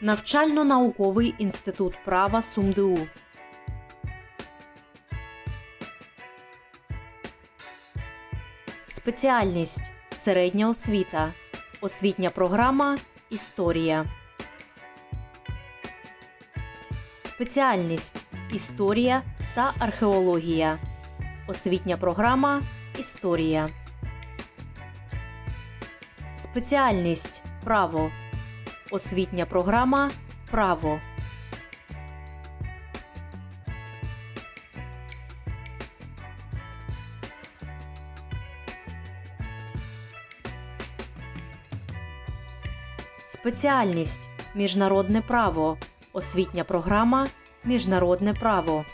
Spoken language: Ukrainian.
Навчально-науковий інститут права СумДУ. Спеціальність середня освіта. Освітня програма Історія. Спеціальність Історія та археологія. Освітня програма Історія. Спеціальність Право. Освітня програма Право. Спеціальність Міжнародне право. Освітня програма Міжнародне право.